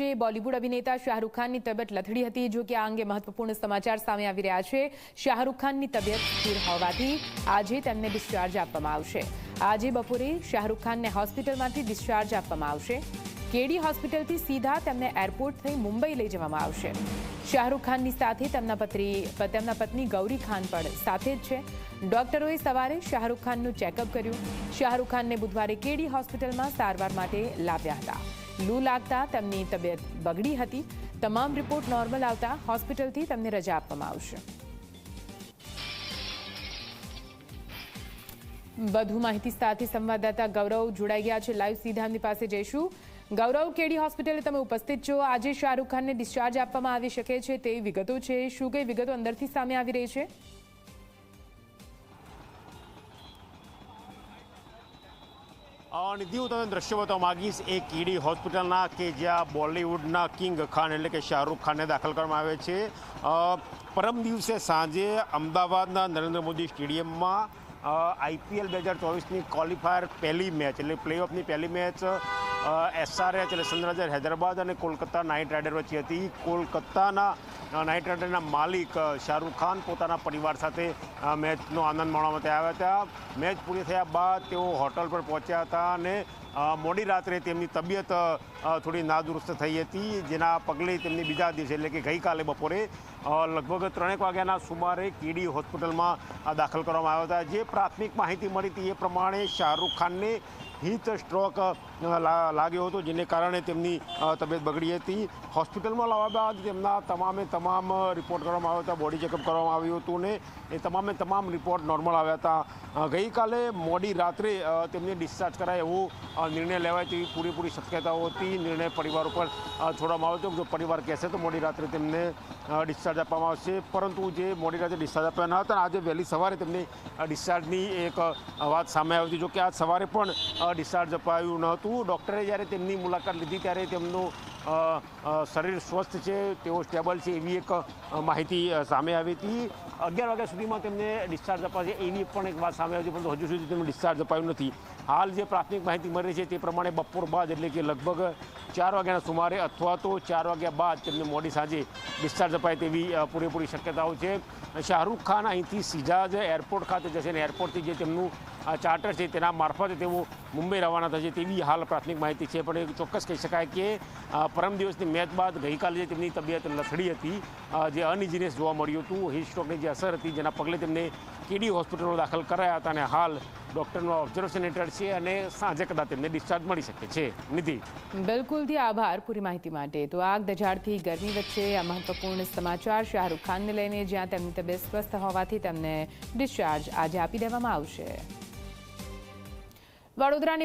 વચ્ચે બોલિવૂડ અભિનેતા શાહરૂખ ખાનની તબિયત લથડી હતી, જો કે આ અંગે મહત્વપૂર્ણ સમાચાર સામે આવી રહ્યા છે. શાહરૂખ ખાનની તબિયત સ્થિર હોવાથી આજે તેમને ડિસ્ચાર્જ આપવામાં આવશે. આજે બપોરે શાહરૂખ ખાનને હોસ્પિટલમાંથી ડિસ્ચાર્જ આપવામાં આવશે. કેડી હોસ્પિટલથી સીધા તેમને એરપોર્ટ થઈ મુંબઈ લઈ જવામાં આવશે. શાહરૂખ ખાનની સાથે તેમના પત્ની તેમના પત્ની ગૌરી ખાન પણ સાથે જ છે. ડોક્ટરોએ સવારે શાહરૂખ ખાનનું ચેકઅપ કર્યું. શાહરૂખ ખાનને બુધવારે કેડી હોસ્પિટલમાં સારવાર માટે લાવ્યા હતા. લૂ લાગતા તેમની તબિયત બગડી હતી. તમામ રિપોર્ટ નોર્મલ આવતા હોસ્પિટલથી તેમને રજા આપવામાં આવશે. વધુ માહિતી સાથે સંવાદદાતા ગૌરવ જોડાઈ ગયા છે. લાઈવ સીધા પાસે જઈશું ગૌરવ, કેડી હોસ્પિટલે તમે ઉપસ્થિત છો. આજે શાહરૂખ ખાનને ડિસ્ચાર્જ આપવામાં આવી શકે છે તે વિગતો છે. શું કઈ વિગતો અંદરથી સામે આવી રહી છે? નિધિ, હું તમને દ્રશ્ય બતાવવા માગીશ. એ કીડી હોસ્પિટલના કે જ્યાં બોલિવૂડના કિંગ ખાન એટલે કે શાહરૂખ ખાનને દાખલ કરવામાં આવે છે. પરમ દિવસે સાંજે અમદાવાદના નરેન્દ્ર મોદી સ્ટેડિયમમાં આઈપીએલ બે હજાર ચોવીસની ક્વોલિફાયર પહેલી મેચ એટલે પ્લે ઓફની પહેલી મેચ એસઆરએચ એટલે સનરાઇઝર હૈદરાબાદ અને કોલકાતા નાઇટ રાઇડર વચ્ચે હતી. કોલકાતાના નાઇટ રાઇડરના માલિક શાહરૂખ ખાન પોતાના પરિવાર સાથે મેચનો આનંદ માણવા માટે આવ્યા હતા. મેચ પૂરી થયા બાદ તેઓ હોટલ પર પહોંચ્યા હતા અને મોડી રાત્રે તેમની તબિયત થોડી નાદુરસ્ત થઈ હતી. જેના પગલે તેમની બીજા દિવસે એટલે કે ગઈકાલે બપોરે લગભગ ત્રણેક વાગ્યાના સુમારે કીડી હોસ્પિટલમાં દાખલ કરવામાં આવ્યા હતા. જે પ્રાથમિક માહિતી મળી હતી એ પ્રમાણે શાહરૂખ ખાનને હીટ સ્ટ્રોક લાગ્યો હતો, જેને કારણે તેમની તબિયત બગડી હતી. હોસ્પિટલમાં લાવ્યા બાદ તેમના તમામે તમામ રિપોર્ટ કરવામાં આવ્યા હતા, બોડી ચેકઅપ કરવામાં આવ્યું હતું ને એ તમામે તમામ રિપોર્ટ નોર્મલ આવ્યા હતા. ગઈકાલે મોડી રાત્રે તેમને ડિસ્ચાર્જ કરાય એવો નિર્ણય લેવાય તેવી પૂરેપૂરી શક્યતાઓ હતી. નિર્ણય પરિવાર ઉપર છોડવામાં આવ્યો હતો. જો પરિવાર કહેશે તો મોડી રાત્રે તેમને ડિસ્ચાર્જ આપવામાં આવશે. પરંતુ જે મોડી રાત્રે ડિસ્ચાર્જ આપવાના ન હતા, આજે વહેલી સવારે તેમને ડિસ્ચાર્જની એક વાત સામે આવી હતી. જોકે આજ સવારે પણ ડિસ્ચાર્જ અપાયું ન હતું. ડૉક્ટરે જ્યારે તેમની મુલાકાત લીધી ત્યારે તેમનું શરીર સ્વસ્થ છે, તેઓ સ્ટેબલ છે એવી એક માહિતી સામે આવી હતી. અગિયાર વાગ્યા સુધીમાં તેમને ડિસ્ચાર્જ અપાશે એવી પણ એક વાત સામે આવી પરંતુ હજુ સુધી તેમને ડિસ્ચાર્જ અપાયું નથી. હાલ જે પ્રાથમિક માહિતી મળી છે તે પ્રમાણે બપોર બાદ, એટલે કે લગભગ ચાર વાગ્યાના સુમારે અથવા તો ચાર વાગ્યા બાદ તેમને મોડી સાંજે ડિસ્ચાર્જ અપાય તેવી પૂરેપૂરી શક્યતાઓ છે. શાહરૂખ ખાન અહીંથી સીધા જ એરપોર્ટ ખાતે જશે અને એરપોર્ટથી જે તેમનું ચાર્ટર છે તેના મારફતે તેઓ મુંબઈ રવાના થશે તેવી હાલ પ્રાથમિક માહિતી છે. પણ એ ચોક્કસ કહી શકાય કે પરમ દિવસની મેચ બાદ ગઈકાલે જે તેમની તબિયત લથડી હતી જે અનઇઝીનેસ જોવા મળ્યું હતું હિસ્ટ્રોકની સ્ટ્રોકની જે અસર હતી, જેના પગલે તેમને કેડી હોસ્પિટલમાં દાખલ કરાયા હતા અને હાલ ડૉક્ટરનો ઓબ્ઝર્વેશન હેઠળ છે અને સાંજે કદાચ તેમને ડિસ્ચાર્જ મળી શકે છે. નિધિ. બિલકુલથી આભાર પૂરી માહિતી માટે. તો આગ દજાડથી ગરમી વચ્ચે આ મહત્વપૂર્ણ સમાચાર શાહરૂખ ખાનને લઈને જ્યાં તેમની તબિયત સ્વસ્થ હોવાથી તેમને ડિસ્ચાર્જ આજે આપી દેવામાં આવશે. વડોદરાની